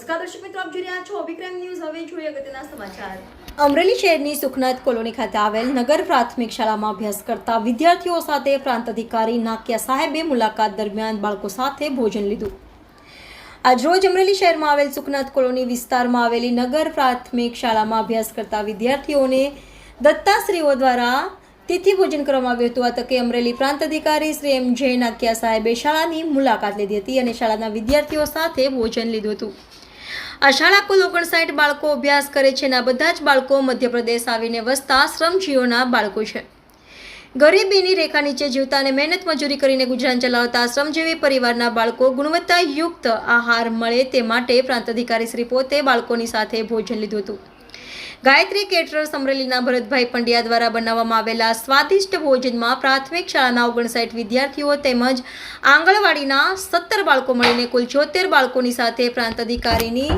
નમસ્કાર દર્શક મિત્રો, આપ જોઈ રહ્યા છો અભિક્રમ ન્યૂઝ. હવે જોઈએ અગત્યના સમાચાર. અમરેલી શહેરની સુખનાથ કોલોની ખાતે આવેલ નગર પ્રાથમિક શાળામાં અભ્યાસ કરતા વિદ્યાર્થીઓ સાથે પ્રાંત અધિકારી નાક્યા સાહેબે મુલાકાત દરમિયાન બાળકો સાથે ભોજન લીધું. આજરોજ અમરેલી શહેરમાં આવેલ સુખનાથ કોલોની વિસ્તારમાં આવેલી નગર પ્રાથમિક શાળામાં અભ્યાસ કરતા વિદ્યાર્થીઓને દત્તાશ્રીઓ દ્વારા તિથિ ભોજન કરવામાં આવ્યું હતું. આ તકે અમરેલી પ્રાંત અધિકારી શ્રી એમ જે નાક્યા સાહેબે શાળાની મુલાકાત લીધી હતી અને શાળાના વિદ્યાર્થીઓ સાથે ભોજન લીધું હતું. આ શાળા કુલ ઓગણસાઠ બાળકો અભ્યાસ કરે છે અને આ બધા જ બાળકો મધ્યપ્રદેશ આવીને વસતા શ્રમજીવીઓના બાળકો છે. ગરીબીની રેખા નીચે જીવતા અને મહેનત મજૂરી કરીને ગુજરાન ચલાવતા શ્રમજીવી પરિવારના બાળકો ગુણવત્તાયુક્ત આહાર મળે તે માટે પ્રાંત અધિકારી શ્રી પોતે બાળકોની સાથે ભોજન લીધું હતું. ગાયત્રી કેટરર્સ અમરેલીના ભરતભાઈ પંડ્યા દ્વારા બનાવવામાં આવેલા સ્વાદિષ્ટ ભોજનમાં પ્રાથમિક શાળાના ઓગણસાઠ વિદ્યાર્થીઓ તેમજ આંગણવાડીના સત્તર બાળકો મળીને કુલ છોતેર બાળકોની સાથે પ્રાંત અધિકારીની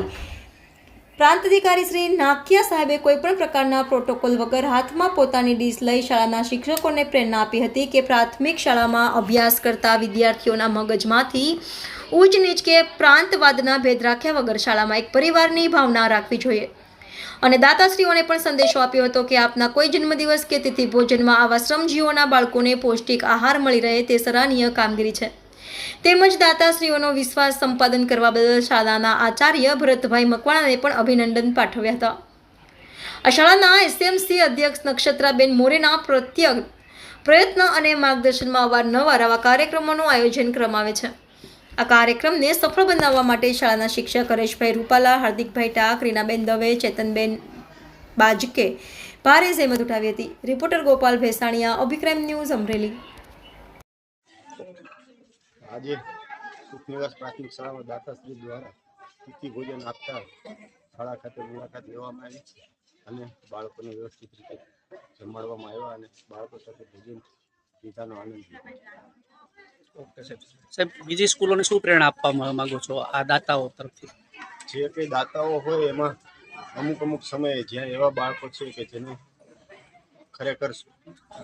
પ્રાંત અધિકારી શ્રી નાખિયા સાહેબે કોઈપણ પ્રકારના પ્રોટોકોલ વગર હાથમાં પોતાની ડીશ લઈ શાળાના શિક્ષકોને પ્રેરણા આપી હતી કે પ્રાથમિક શાળામાં અભ્યાસ કરતા વિદ્યાર્થીઓના મગજમાંથી ઉચ્ચ નીચ કે પ્રાંતવાદના ભેદ રાખ્યા વગર શાળામાં એક પરિવારની ભાવના રાખવી જોઈએ. અને દાતાશ્રીઓને પણ સંદેશો આપ્યો હતો કે આપના કોઈ જન્મદિવસ કે તિથિ ભોજનમાં આવા શ્રમજીવીઓના બાળકોને પૌષ્ટિક આહાર મળી રહે તે સરાહનીય કામગીરી છે. તેમજ દાતાશ્રીઓનો વિશ્વાસ સંપાદન કરવા બદલ શાળાના આચાર્ય ભરતભાઈ મકવાણાને પણ અભિનંદન પાઠવ્યા હતા. આ શાળાના એસએમસી અધ્યક્ષ નક્ષત્રાબેન મોરેના પ્રત્યક પ્રયત્ન અને માર્ગદર્શનમાં અવારનવાર આવા કાર્યક્રમોનું આયોજન કરવામાં આવે છે. આ કાર્યક્રમને સફળ બનાવવા માટે શાળાના શિક્ષક હરેશભાઈ રૂપાલા, હાર્દિકભાઈ ટાક, રીનાબેન દવે, ચેતનબેન બાજકે ભારે જહેમત ઉઠાવી હતી. Reporter Gopal Bhesaniya, Abhikram news Amreli. આજે સુખનિવાસ પ્રાથમિક શાળામાં દાતાશ્રી દ્વારા તિથિ ભોજન આપતા શાળા ખાતે મુલાકાત લેવામાં આવી અને બાળકોને વ્યવસ્થિત રીતે જમાડવામાં આવ્યા અને બાળકો સાથે ભોજન લીધાનો આનંદ લીધો. ઓકે, સાહેબ. સાહેબ, બીજી સ્કૂલોને શું પ્રેરણા આપવા માંગો છો? આ દાતાઓ તરફથી. જે કંઈ દાતાઓ હોય એમાં અમુક અમુક સમયે જ્યાં એવા બાળકો છે કે જેને ખરેખર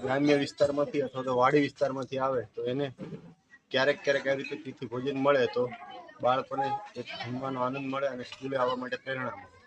ગ્રામ્ય વિસ્તારમાંથી અથવા તો વાડી વિસ્તારમાંથી આવે, તો એને ક્યારેક ક્યારેક આવી રીતે તિથિ ભોજન મળે તો બાળકોને એક જમવાનો આનંદ મળે અને સ્કૂલે આવવા માટે પ્રેરણા મળે.